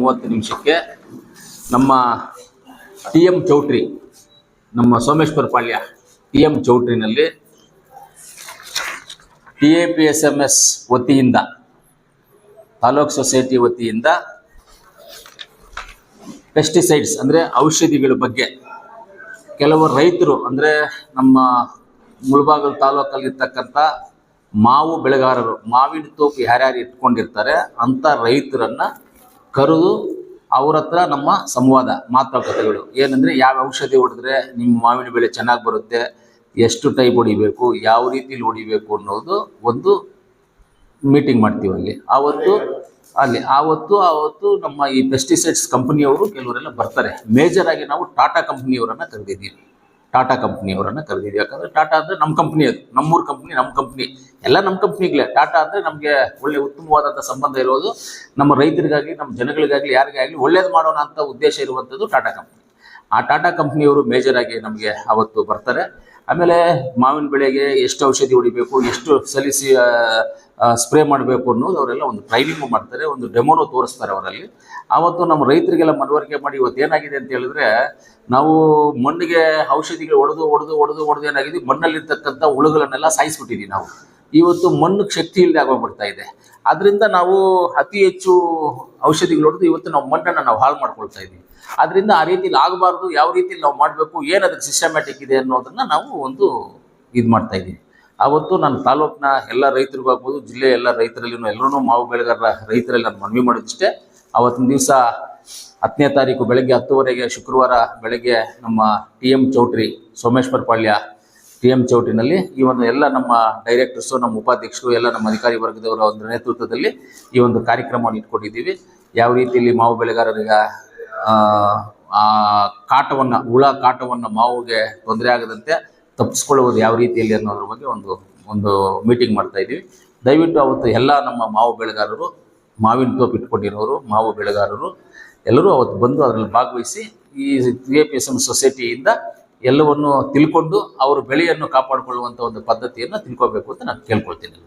ಮೂವತ್ತು ನಿಮಿಷಕ್ಕೆ ನಮ್ಮ ಟಿ ಎಂ ಚೌಟ್ರಿ, ನಮ್ಮ Someshwara Palya T M ಚೌಟ್ರಿನಲ್ಲಿ T A P S M S ವತಿಯಿಂದ, ತಾಲೂಕ್ ಸೊಸೈಟಿ ವತಿಯಿಂದ ಪೆಸ್ಟಿಸೈಡ್ಸ್ ಅಂದರೆ ಔಷಧಿಗಳ ಬಗ್ಗೆ ಕೆಲವು ರೈತರು ಅಂದರೆ ನಮ್ಮ ಮುಳಬಾಗಲ್ ತಾಲೂಕಲ್ಲಿ ಇರ್ತಕ್ಕಂಥ ಮಾವು ಬೆಳೆಗಾರರು, ಮಾವಿನ ತೋಪು ಯಾರ್ಯಾರು ಇಟ್ಕೊಂಡಿರ್ತಾರೆ ಅಂಥ ರೈತರನ್ನ ಕರೆದು ಅವ್ರ ಹತ್ರ ನಮ್ಮ ಸಂವಾದ ಮಾತುಕತೆಗಳು ಏನಂದರೆ ಯಾವ ಔಷಧಿ ಹೊಡೆದ್ರೆ ನಿಮ್ಮ ಮಾವಿನ ಬೆಳೆ ಚೆನ್ನಾಗಿ ಬರುತ್ತೆ, ಎಷ್ಟು ಟೈಪ್ ಹೊಡಿಬೇಕು, ಯಾವ ರೀತಿಲಿ ಹೊಡಿಬೇಕು ಅನ್ನೋದು ಒಂದು ಮೀಟಿಂಗ್ ಮಾಡ್ತೀವಿ ಅಲ್ಲಿ. ಆವತ್ತು ಅಲ್ಲಿ, ಆವತ್ತು ಆವತ್ತು ನಮ್ಮ ಈ ಪೆಸ್ಟಿಸೈಡ್ಸ್ ಕಂಪನಿಯವರು ಕೆಲವರೆಲ್ಲ ಬರ್ತಾರೆ. ಮೇಜರ್ ಆಗಿ ನಾವು ಟಾಟಾ ಕಂಪ್ನಿಯವರನ್ನು ಕರೆದಿದ್ದೀವಿ. ಟಾಟಾ ಕಂಪ್ನಿಯವರನ್ನ ಕರೆದಿದ್ವಿ ಯಾಕಂದ್ರೆ ಟಾಟಾ ಅಂದ್ರೆ ನಮ್ಮ ಕಂಪ್ನಿ ಅದು. ನಮ್ಮೂರು ಕಂಪ್ನಿ ನಮ್ಮ ಕಂಪ್ನಿ. ಎಲ್ಲ ನಮ್ಮ ಕಂಪ್ನಿಗಳೇ ಟಾಟಾ ಅಂದ್ರೆ ನಮಗೆ ಒಳ್ಳೆ ಉತ್ತಮವಾದಂತ ಸಂಬಂಧ ಇರೋದು. ನಮ್ಮ ರೈತರಿಗಾಗಿ ನಮ್ಮ ಜನಗಳಿಗಾಗಲಿ, ಯಾರಿಗಾಗಲಿ ಒಳ್ಳೇದು ಮಾಡೋಣ ಅಂತ ಉದ್ದೇಶ ಇರುವಂಥದ್ದು ಟಾಟಾ ಕಂಪ್ನಿ. ಆ ಟಾಟಾ ಕಂಪ್ನಿಯವರು ಮೇಜರ್ ಆಗಿ ನಮಗೆ ಅವತ್ತು ಬರ್ತಾರೆ. ಆಮೇಲೆ ಮಾವಿನ ಬೆಳೆಗೆ ಎಷ್ಟು ಔಷಧಿ ಹೊಡಿಬೇಕು, ಎಷ್ಟು ಸಲಿಸಿ ಸ್ಪ್ರೇ ಮಾಡಬೇಕು ಅನ್ನೋದು ಅವರೆಲ್ಲ ಒಂದು ಟ್ರೈನಿಂಗು ಮಾಡ್ತಾರೆ, ಒಂದು ಡೆಮೋನು ತೋರಿಸ್ತಾರೆ ಅವರಲ್ಲಿ. ಆವತ್ತು ನಮ್ಮ ರೈತರಿಗೆಲ್ಲ ಮನವರಿಕೆ ಮಾಡಿ ಇವತ್ತು ಏನಾಗಿದೆ ಅಂತ ಹೇಳಿದ್ರೆ, ನಾವು ಮಣ್ಣಿಗೆ ಔಷಧಿಗಳು ಹೊಡೆದು ಹೊಡೆದು ಹೊಡೆದು ಹೊಡೆದು ಏನಾಗಿದೆ, ಮಣ್ಣಲ್ಲಿರ್ತಕ್ಕಂಥ ಹುಳುಗಳನ್ನೆಲ್ಲ ಸಾಯಿಸ್ಬಿಟ್ಟಿದ್ದೀವಿ ನಾವು. ಇವತ್ತು ಮಣ್ಣು ಶಕ್ತಿ ಇಲ್ಲದೆ ಆಗೋಗ್ಬಿಡ್ತಾ ಇದೆ. ಅದರಿಂದ ನಾವು ಅತಿ ಹೆಚ್ಚು ಔಷಧಿಗಳು ಹೊಡೆದು ಇವತ್ತು ನಾವು ಮಣ್ಣನ್ನು ನಾವು ಹಾಳು ಮಾಡ್ಕೊಳ್ತಾ ಇದ್ದೀವಿ ಅದರಿಂದ ಆ ರೀತಿಯಲ್ಲಿ ಆಗಬಾರ್ದು, ಯಾವ ರೀತಿಯಲ್ಲಿ ನಾವು ಮಾಡಬೇಕು, ಏನು ಸಿಸ್ಟಮ್ಯಾಟಿಕ್ ಇದೆ ಅನ್ನೋದನ್ನು ನಾವು ಒಂದು ಇದು ಮಾಡ್ತಾ ಇದ್ದೀವಿ ಆವತ್ತು ನನ್ನ ತಾಲೂಕಿನ ಎಲ್ಲ ರೈತರಿಗೂ ಆಗ್ಬೋದು, ಜಿಲ್ಲೆಯ ಎಲ್ಲ ರೈತರಲ್ಲಿನೂ ಎಲ್ಲರೂ ಮಾವು ಬೆಳೆಗಾರರ ರೈತರಲ್ಲಿ ನಾನು ಮನವಿ ಮಾಡಿದಿಷ್ಟೇ ಆವತ್ತಿನ ದಿವಸ ಹತ್ತನೇ ತಾರೀಕು ಬೆಳಗ್ಗೆ ಹತ್ತುವರೆಗೆ ಶುಕ್ರವಾರ ಬೆಳಗ್ಗೆ ನಮ್ಮ T M choultry, Someshwara Palya T M ಚೌಟ್ರಿನಲ್ಲಿ ಈ ಒಂದು ಎಲ್ಲ ನಮ್ಮ ಡೈರೆಕ್ಟರ್ಸು ನಮ್ಮ ಉಪಾಧ್ಯಕ್ಷರು, ಎಲ್ಲ ನಮ್ಮ ಅಧಿಕಾರಿ ವರ್ಗದವರ ಒಂದು ನೇತೃತ್ವದಲ್ಲಿ ಈ ಒಂದು ಕಾರ್ಯಕ್ರಮವನ್ನು ಇಟ್ಕೊಂಡಿದ್ದೀವಿ. ಯಾವ ರೀತಿಯಲ್ಲಿ ಮಾವು ಬೆಳೆಗಾರರಿಗೆ ಆ ಕಾಟವನ್ನು, ಹುಳ ಕಾಟವನ್ನು ಮಾವುಗೆ ತೊಂದರೆ ಆಗದಂತೆ ತಪ್ಪಿಸ್ಕೊಳ್ಳುವುದು ಯಾವ ರೀತಿಯಲ್ಲಿ ಅನ್ನೋದ್ರ ಬಗ್ಗೆ ಒಂದು ಒಂದು ಮೀಟಿಂಗ್ ಮಾಡ್ತಾ ಇದ್ದೀವಿ. ದಯವಿಟ್ಟು ಅವತ್ತು ಎಲ್ಲ ನಮ್ಮ ಮಾವು ಬೆಳೆಗಾರರು, ಮಾವಿನ ತೋಪು ಇಟ್ಕೊಂಡಿರೋರು, ಮಾವು ಬೆಳೆಗಾರರು, ಎಲ್ಲರೂ ಅವತ್ತು ಬಂದು ಅದರಲ್ಲಿ ಭಾಗವಹಿಸಿ ಈ ಎ ಪಿ ಎಸ್ ಎಂ ಸೊಸೈಟಿಯಿಂದ ಎಲ್ಲವನ್ನು ತಿಳ್ಕೊಂಡು ಅವರು ಬೆಳೆಯನ್ನು ಕಾಪಾಡಿಕೊಳ್ಳುವಂಥ ಒಂದು ಪದ್ಧತಿಯನ್ನು ತಿಳ್ಕೊಬೇಕು ಅಂತ ನಾನು ಕೇಳ್ಕೊಳ್ತೀನಿ